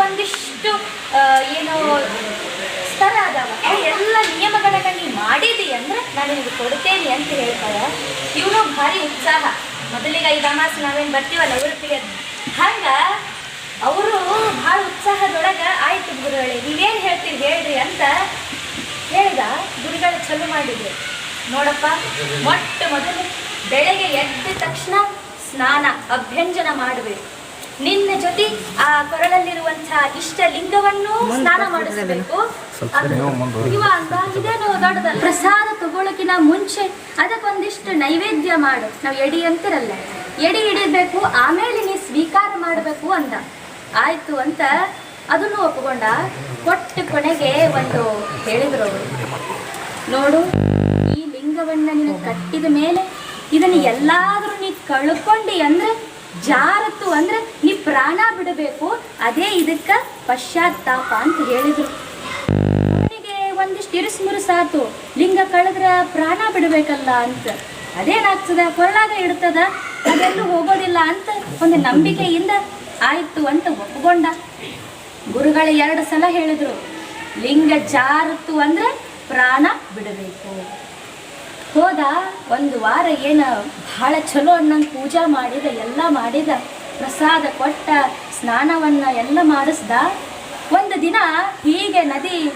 ಒಂದಿಷ್ಟು ಆ, ಏನು ಸ್ತರ ಅದಾವ. ಎಲ್ಲ ನಿಯಮಗಳನ್ನ ನೀ ಮಾಡಿದಿ ಅಂದ್ರೆ ನಾನು ನಿಮಗೆ ಕೊಡ್ತೇನೆ ಅಂತ ಹೇಳ್ತಾರೆ. ಇವನು ಭಾರಿ ಉತ್ಸಾಹ. ಮೊದಲಿಗೆ ಐದು ಅಮಾಸ ನಾವೇನು ಬರ್ತೀವಲ್ಲ ಉಡುಪಿಗೆ ಹಂಗೆ ಅವರು ಭಾಳ ಉತ್ಸಾಹದೊಳಗೆ ಆಯ್ತು ಗುರುಗಳೇ ನೀವೇನು ಹೇಳ್ತೀರಿ ಹೇಳ್ರಿ ಅಂತ ಹೇಳ್ದ ಗುರುಗಳು ಚಲು ಮಾಡಿದ್ರು. ನೋಡಪ್ಪ ಮೊಟ್ಟ ಮೊದಲು ಬೆಳಗ್ಗೆ ಎದ್ದ ತಕ್ಷಣ ಸ್ನಾನ ಅಭ್ಯಂಜನ ಮಾಡಬೇಕು. ನಿನ್ನ ಜೊತೆ ಆ ಕೊರಳಲ್ಲಿರುವಂತಹ ಇಷ್ಟ ಲಿಂಗವನ್ನು ಸ್ನಾನ ಮಾಡಿಸಬೇಕು. ಇವ ಅಂದ ಇದೇನು ದೊಡ್ಡದಲ್ಲ ಪ್ರಸಾದ ತಗೊಳಕಿನ ಮುಂಚೆ ಅದಕ್ಕೊಂದಿಷ್ಟು ನೈವೇದ್ಯ ಮಾಡು. ನಾವು ಎಡಿ ಅಂತಿರಲ್ಲ. ಎಡಿ ಹಿಡಿಬೇಕು ಆಮೇಲೆ ನೀ ಸ್ವೀಕಾರ ಮಾಡಬೇಕು ಅಂದ. ಆಯ್ತು ಅಂತ ಅದನ್ನು ಒಪ್ಪಿಕೊಂಡ ಕೊಟ್ಟು ಕೊನೆಗೆ ಒಂದು ಹೇಳಿದ್ರು ಅವರು. ನೋಡು ಈ ಲಿಂಗವನ್ನ ನೀನು ಕಟ್ಟಿದ ಮೇಲೆ ಇದನ್ನ ಎಲ್ಲಾದ್ರೂ ನೀ ಕಳ್ಕೊಂಡಿ ಅಂದ್ರೆ ಜಾರತ್ತು ಅಂದ್ರೆ ಪ್ರಾಣ ಬಿಡಬೇಕು, ಅದೇ ಇದಕ್ಕ ಪಶ್ಚಾತ್ತಾಪ ಅಂತ ಹೇಳಿದ್ರು. ಅವನಿಗೆ ಒಂದಿಷ್ಟು ಇರಿಸ್ ಮುರುಸಾತು ಲಿಂಗ ಕಳೆದ್ರ ಪ್ರಾಣ ಬಿಡಬೇಕಲ್ಲ ಅಂತ. ಅದೇನಾಗ್ತದ? ಕೊರಳಾಗ ಇಡ್ತದ ಅದೆಲ್ಲೂ ಹೋಗೋದಿಲ್ಲ ಅಂತ ಒಂದು ನಂಬಿಕೆಯಿಂದ ಆಯಿತು ಅಂತ ಒಪ್ಕೊಂಡ. ಗುರುಗಳು, ಎರಡು ಸಲ ಹೇಳಿದ್ರು. ಲಿಂಗ ಜಾರತ್ತು ಅಂದ್ರೆ ಪ್ರಾಣ ಬಿಡಬೇಕು. ಹೋದ ಒಂದು ವಾರ ಏನು ಬಹಳ ಚಲೋ ಅನ್ನಂಗೆ ಪೂಜಾ ಮಾಡಿದ, ಎಲ್ಲ ಮಾಡಿದ. ಪ್ರಸಾದ ಕೊಟ್ಟ ಸ್ನಾನವನ್ನ ಎಲ್ಲ ಮಾಡಿಸ್ದ. ಒಂದು ದಿನ ಹೀಗೆ ನದಿ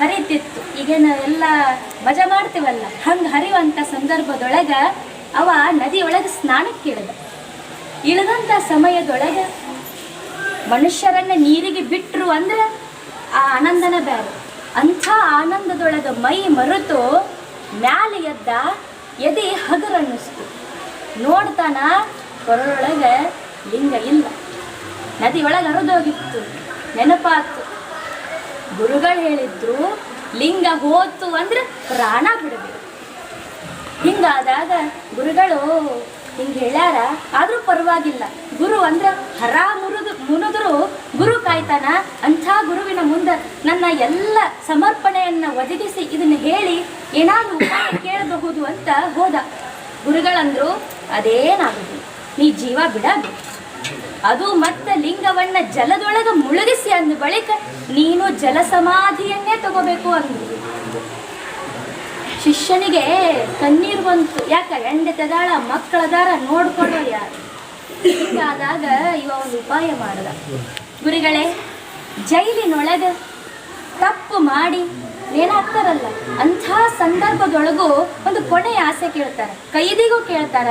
ಹರಿತಿತ್ತು. ಈಗೇನು ಎಲ್ಲ ಮಜಾ ಮಾಡ್ತೀವಲ್ಲ. ಹಂಗೆ ಹರಿಯುವಂಥ ಸಂದರ್ಭದೊಳಗೆ ಅವ ನದಿಯೊಳಗೆ ಸ್ನಾನಕ್ಕೆ ಇಳಿದ. ಇಳಿದಂಥ ಸಮಯದೊಳಗೆ ಮನುಷ್ಯರನ್ನ ನೀರಿಗೆ ಬಿಟ್ಟರು ಅಂದ್ರೆ ಆ ಆನಂದನ ಬೇರೆ. ಅಂಥ ಆನಂದದೊಳಗೆ ಮೈ ಮರೆತು ಮ್ಯಾಲೆ ಎದ್ದ ಎದೆ ಹಗರನ್ನಿಸ್ತು. ನೋಡ್ತಾನ ಕೊರಳೊಳಗೆ ಲಿಂಗ ಇಲ್ಲ. ನದಿ ಒಳಗೆ ಹರಿದೋಗಿತ್ತು. ನೆನಪಾತು. ಗುರುಗಳು ಹೇಳಿದ್ರು, ಲಿಂಗ ಹೋತು ಅಂದ್ರೆ ಪ್ರಾಣ ಬಿಡಬೇಕು. ಹಿಂಗಾದಾಗ ಗುರುಗಳು ಹಿಂಗೆ ಹೇಳ್ಯಾರ, ಆದ್ರೂ ಪರವಾಗಿಲ್ಲ. ಗುರು ಅಂದ್ರೆ ಹರ ಮುರಿದು, ಮುನಿದ್ರು ಗುರು ಕಾಯ್ತಾನ. ಅಂಥ ಗುರುವಿನ ಮುಂದೆ ನನ್ನ ಎಲ್ಲ ಸಮರ್ಪಣೆಯನ್ನ ಒದಗಿಸಿ ಇದನ್ನು ಹೇಳಿ ಏನಾದ್ರೂ ಉಪಾಯ ಕೇಳಬಹುದು ಅಂತ ಹೋದ. ಗುರುಗಳಂದ್ರು ಅದೇನಾಗುದು ನೀ ಜೀವ ಬಿಡಬೇಕು. ಅದು ಮತ್ತೆ ಲಿಂಗವನ್ನ ಜಲದೊಳಗ ಮುಳುಗಿಸಿ ಅಂದ ಬಳಿಕ ನೀನು ಜಲ ಸಮಾಧಿಯನ್ನೇ ತಗೋಬೇಕು ಅಂದ್ರು ಶಿಷ್ಯನಿಗೆ ಕಣ್ಣೀರು ಬಂತು. ಯಾಕ ಎಂಡೆ ತೆದಾಳ ಮಕ್ಕಳದಾರ ನೋಡ್ಕೊಳ್ಳೋ ಯಾರು? ಆದಾಗ ಇವ ಒಂದು ಉಪಾಯ ಮಾಡ್ದ. ಗುರಿಗಳೇ, ಜೈಲಿನೊಳಗ ತಪ್ಪು ಮಾಡಿ ಏನಾಗ್ತಾರಲ್ಲ? ಅಂಥ ಸಂದರ್ಭದೊಳಗೂ ಒಂದು ಕೊನೆಯ ಆಸೆ ಕೇಳ್ತಾರೆ. ಕೈದಿಗೂ ಕೇಳ್ತಾರ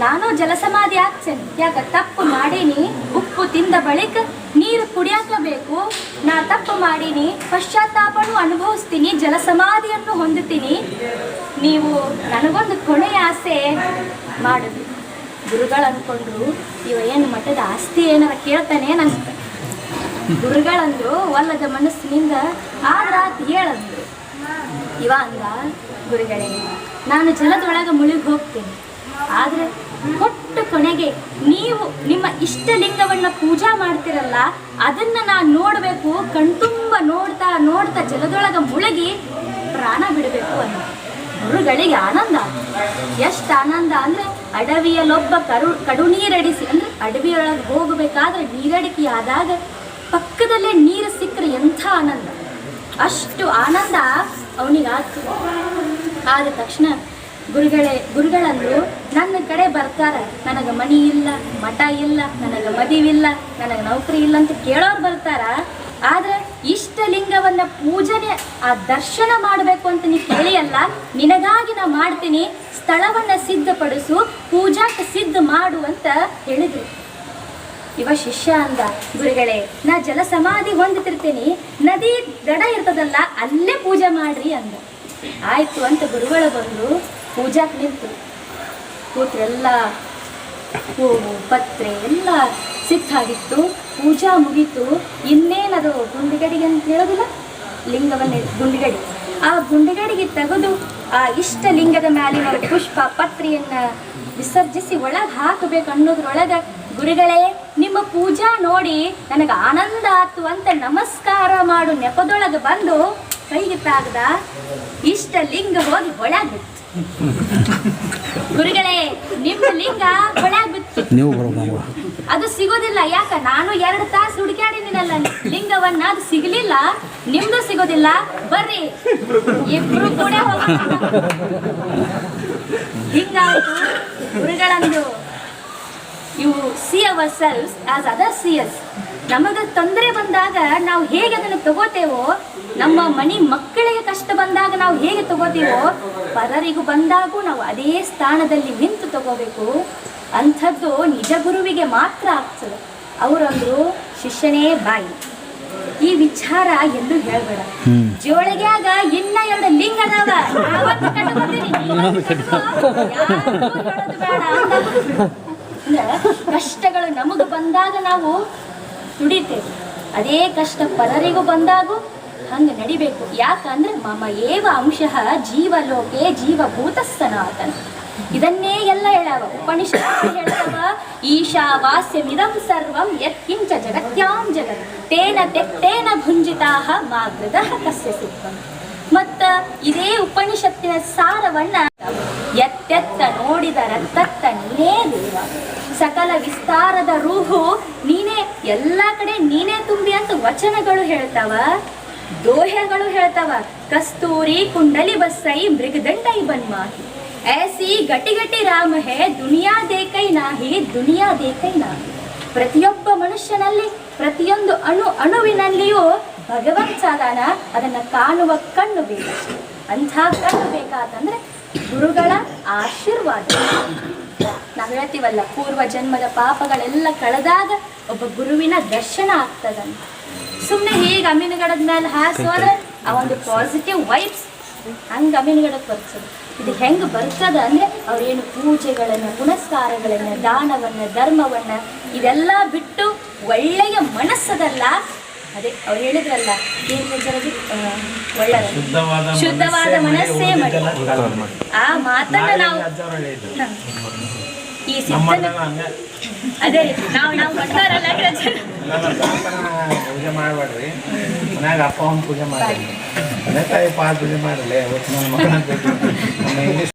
ನಾನು ಜಲಸಮಾಧಿ ಆಗ್ತೇನೆ. ಯಾಕ? ತಪ್ಪು ಮಾಡೀನಿ. ಉಪ್ಪು ತಿಂದ ಬಳಿಕ ನೀರು ಕುಡಿಯಾಕಬೇಕು ನಾ ತಪ್ಪು ಮಾಡೀನಿ. ಪಶ್ಚಾತ್ತಾಪನು ಅನುಭವಿಸ್ತೀನಿ. ಜಲಸಮಾಧಿಯನ್ನು ಹೊಂದುತ್ತೀನಿ. ನೀವು ನನಗೊಂದು ಕೊನೆಯ ಆಸೆ ಮಾಡಿದ್ರಿ ಗುರುಗಳು ಅಂದ್ಕೊಂಡ್ರು ಇವ ಏನು ಮಠದ ಆಸ್ತಿ ಏನಾರ ಕೇಳ್ತಾನೆ ಅನ್ಸ್ತ ಗುರುಗಳಂದ್ರು ಒಲ್ಲದ ಮನಸ್ಸಿನಿಂದ ಆದ್ರ ಹೇಳಂದ್ರು. ಇವ ಅಂದ, ಗುರುಗಳೇ, ನಾನು ಜಲದೊಳಗೆ ಮುಳುಗಿ ಹೋಗ್ತೇನೆ ಆದ್ರೆ ಕೊಟ್ಟ ಕೊನೆಗೆ ನೀವು ನಿಮ್ಮ ಇಷ್ಟಲಿಂಗವನ್ನ ಪೂಜಾ ಮಾಡ್ತಿರಲ್ಲ, ಅದನ್ನ ನಾನು ನೋಡಬೇಕು ಕಣ್ತುಂಬ ನೋಡ್ತಾ ನೋಡ್ತಾ ಜಲದೊಳಗ ಮುಳುಗಿ ಪ್ರಾಣ ಬಿಡಬೇಕು ಅಂತ ಗುರುಗಳಿಗೆ ಆನಂದ. ಎಷ್ಟು ಆನಂದ ಅಂದ್ರೆ ಅಡವಿಯಲ್ಲೊಬ್ಬ ಕರು ಕಡು ನೀರಡಿಸಿ ಅಂದ್ರೆ ಅಡವಿಯೊಳಗೆ ಹೋಗಬೇಕಾದ್ರೆ ನೀರಡಿಕೆ ಆದಾಗ ಪಕ್ಕದಲ್ಲೇ ನೀರು ಸಿಕ್ಕರೆ ಎಂಥ ಆನಂದ. ಅಷ್ಟು ಆನಂದ ಅವನಿಗಾಗ್ತದೆ ಆದ ತಕ್ಷಣ ಗುರುಗಳೇ, ಗುರುಗಳಂದ್ರು, ನನ್ನ ಕಡೆ ಬರ್ತಾರ. ನನಗೆ ಮನಿ ಇಲ್ಲ, ಮಠ ಇಲ್ಲ, ನನಗೆ ಮದಿವಿಲ್ಲ ನನಗೆ ನೌಕರಿ ಇಲ್ಲ ಅಂತ ಕೇಳೋರು ಬರ್ತಾರ? ಆದ್ರೆ ಇಷ್ಟಲಿಂಗವನ್ನ ಪೂಜನೆ, ಆ ದರ್ಶನ ಮಾಡಬೇಕು ಅಂತ ನೀ ಕೇಳಿಯಲ್ಲ, ನಿನಗಾಗಿ ನಾ ಮಾಡ್ತೀನಿ, ಸ್ಥಳವನ್ನ ಸಿದ್ಧಪಡಿಸು ಪೂಜಾಕ್ಕೆ ಸಿದ್ಧ ಮಾಡು ಅಂತ ಹೇಳಿದ್ರು. ಇವ ಶಿಷ್ಯ ಅಂದ, ಗುರುಗಳೇ, ನಾ ಜಲ ಸಮಾಧಿ ನದಿ ದಡ ಇರ್ತದಲ್ಲ, ಅಲ್ಲೇ ಪೂಜೆ ಮಾಡ್ರಿ ಅಂದ. ಆಯ್ತು ಅಂತ ಗುರುಗಳು ಬಂದು ಪೂಜಾಕ್ ನಿಂತು. ಕೂತ್ರೆಲ್ಲ ಹೂವು ಪತ್ರೆ ಎಲ್ಲ ಸಿಕ್ಕಾಗಿತ್ತು ಪೂಜಾ ಮುಗೀತು. ಇನ್ನೇನದು ಗುಂಡಿಗಡಿಗೆ ಅಂತ ಹೇಳೋದಿಲ್ಲ? ಲಿಂಗವನ್ನ ಗುಂಡಿಗಡಿ. ಆ ಗುಂಡಿಗಡಿಗೆ ತೆಗೆದು ಆ ಇಷ್ಟ ಲಿಂಗದ ಮ್ಯಾಲಿನ ಪುಷ್ಪ ಪತ್ರಿಯನ್ನ ವಿಸರ್ಜಿಸಿ ಒಳಗೆ ಹಾಕಬೇಕು ಅನ್ನೋದ್ರೊಳಗೆ ಗುರುಗಳೇ, ನಿಮ್ಮ ಪೂಜಾ ನೋಡಿ ನನಗೆ ಆನಂದ ಆತು ಅಂತ ನಮಸ್ಕಾರ ಮಾಡು ನೆಪದೊಳಗೆ ಬಂದು ಕೈಗೆ ತಾಗ್ದ ಇಷ್ಟ ಲಿಂಗ ಹೋಗಿ ಒಳಗೆ ಗುರುಗಳೇ ನಿಮ್ಮ ಲಿಂಗ ಬಿತ್ತು ನೀವು ಅದು ಸಿಗೋದಿಲ್ಲ. ಯಾಕ? ನಾನು ಎರಡು ತಾಸು ಹುಡುಕಾಡಿನಲ್ಲ ಲಿಂಗವನ್ನ ಅದು ಸಿಗಲಿಲ್ಲ. ನಿಮ್ದು ಸಿಗೋದಿಲ್ಲ. ಬರ್ರಿ. ಇಬ್ರು ಕೂಡ ಹಿಂಗಾಯ್ತು ಗುರುಗಳಂದು. You see our cells as other C S ನಮಗೆ ತೊಂದರೆ ಬಂದಾಗ ನಾವು ಹೇಗೆ ಅದನ್ನು ತಗೋತೇವೋ ನಮ್ಮ ಮನೆ ಮಕ್ಕಳಿಗೆ ಕಷ್ಟ ಬಂದಾಗ ನಾವು ಹೇಗೆ ತಗೋತೀವೋ ಪರರಿಗೂ ಬಂದಾಗೂ ನಾವು ಅದೇ ಸ್ಥಾನದಲ್ಲಿ ನಿಂತು ತಗೋಬೇಕು. ಅಂಥದ್ದು ನಿಜ ಗುರುವಿಗೆ ಮಾತ್ರ ಆಗ್ತದೆ. ಅವರಂದ್ರು ಶಿಷ್ಯನೇ ಬಾಯಿ. ಈ ವಿಚಾರ ಎಲ್ಲೂ ಹೇಳ್ಬೇಡ. ಜೋಳಿಗ್ಯಾಗ ಇನ್ನ ಎರಡು ಲಿಂಗ ಅದಾವ. ಕಷ್ಟಗಳು ನಮಗೆ ಬಂದಾಗ ನಾವು ದುಡಿತೇವೆ. ಅದೇ ಕಷ್ಟ ಪರರಿಗೂ ಬಂದಾಗೂ ಹಂಗೆ ನಡಿಬೇಕು. ಯಾಕಂದ್ರೆ ಮಮ ಏವ ಅಂಶ ಜೀವಲೋಕೆ ಜೀವಭೂತ ಸನಾತನ ಇದನ್ನೇ ಎಲ್ಲ ಹೇಳವ. ಉಪನಿಷತ್ ವಾಸ್ಯಂ ಈಶಾವಾಸ್ಯಮಿದಂ ಸರ್ವಂ ಯತ್ಕಿಂಚ ಜಗತ್ಯಾಂ ಜಗತ್. ತೇನ ತೆಕ್ತೇನ ಭುಂಜಿತಾಹ ಮಾಗೃದ ಕಸ್ಯ ಸಿದ್ಧಂ. ಮತ್ತ ಇದೇ ಉಪನಿಷತ್ತಿನ ಸಾರವನ್ನ ಎತ್ತೆತ್ತ ನೋಡಿದ ರತ್ತತ್ತ ನೀನೇ ದೇವ. ಸಕಲ ವಿಸ್ತಾರದ ರೂಹು ನೀನೇ, ಎಲ್ಲ ಕಡೆ ನೀನೇ ತುಂಬಿ ಅಂತ ವಚನಗಳು ಹೇಳ್ತಾವ. ದೋಹೆಗಳು ಹೇಳ್ತಾವ, ಕಸ್ತೂರಿ ಕುಂಡಲಿ ಬಸ್ಸೈ ಮೃಗದಂಡೈ ಬನ್ಮಾಹಿ. ಐಸಿ ಗಟಿ ಗಟಿ ರಾಮ ಹೇ ದುನಿಯಾ ದೇಕೈ ನಾಹಿ, ದುನಿಯಾ ದೇಕೈ ನಾಹಿ. ಪ್ರತಿಯೊಬ್ಬ ಮನುಷ್ಯನಲ್ಲಿ, ಪ್ರತಿಯೊಂದು ಅಣು ಅಣುವಿನಲ್ಲಿಯೂ ಭಗವಂತ ಅದಾನ ಅದನ್ನ ಕಾಣುವ ಕಣ್ಣು ಬೇಕು ಅಂಥ ಕಣ್ಣು ಬೇಕಾತಂದ್ರೆ ಗುರುಗಳ ಆಶೀರ್ವಾದ. ನಾವು ಹೇಳ್ತೀವಲ್ಲ ಪೂರ್ವ ಜನ್ಮದ ಪಾಪಗಳೆಲ್ಲ ಕಳೆದಾಗ ಒಬ್ಬ ಗುರುವಿನ ದರ್ಶನ ಆಗ್ತದಂತ. ಸುಮ್ಮನೆ ಹೀಗೆ ಅಮೀನುಗಡದ ಮೇಲೆ ಹಾಸೋದ್ರೆ ಆ ಒಂದು ಪಾಸಿಟಿವ್ ವೈಬ್ಸ್ ಹಂಗೆ ಅಮೀನುಗಡಕ್ಕೆ ಬರ್ತದೆ. ಇದು ಹೆಂಗೆ ಬರ್ತದ ಅಂದ್ರೆ ಅವ್ರೇನು ಪೂಜೆಗಳನ್ನು ಪುನಸ್ಕಾರಗಳನ್ನ ದಾನವನ್ನ ಧರ್ಮವನ್ನ ಇದೆಲ್ಲ ಬಿಟ್ಟು ಒಳ್ಳೆಯ ಮನಸ್ಸದಲ್ಲ. ಅದೇ ಅವ್ರು ಹೇಳಿದ್ರಲ್ಲ ಏನ್ ಒಳ್ಳೆಯ ಶುದ್ಧವಾದ ಮನಸ್ಸೇ ಮಾಡಿ ಆ ಮಾತನ್ನ ನಾವು. ಈ ಸಿದ್ಧನ ಅದೇ ನಾವು ನಾವು ಪೂಜೆ ಮಾಡಬೇಡ್ರಿ. ಮನ್ಯಾಗ ಅಪ್ಪ ಅಮ್ಮ ಪೂಜೆ ಮಾಡಿ ತಂದೆ ತಾಯಿ ಪಾದ ಪೂಜೆ ಮಾಡಲಿ ನನ್ನ ಮಗನ ಇಂಗ್ಲೀಷ್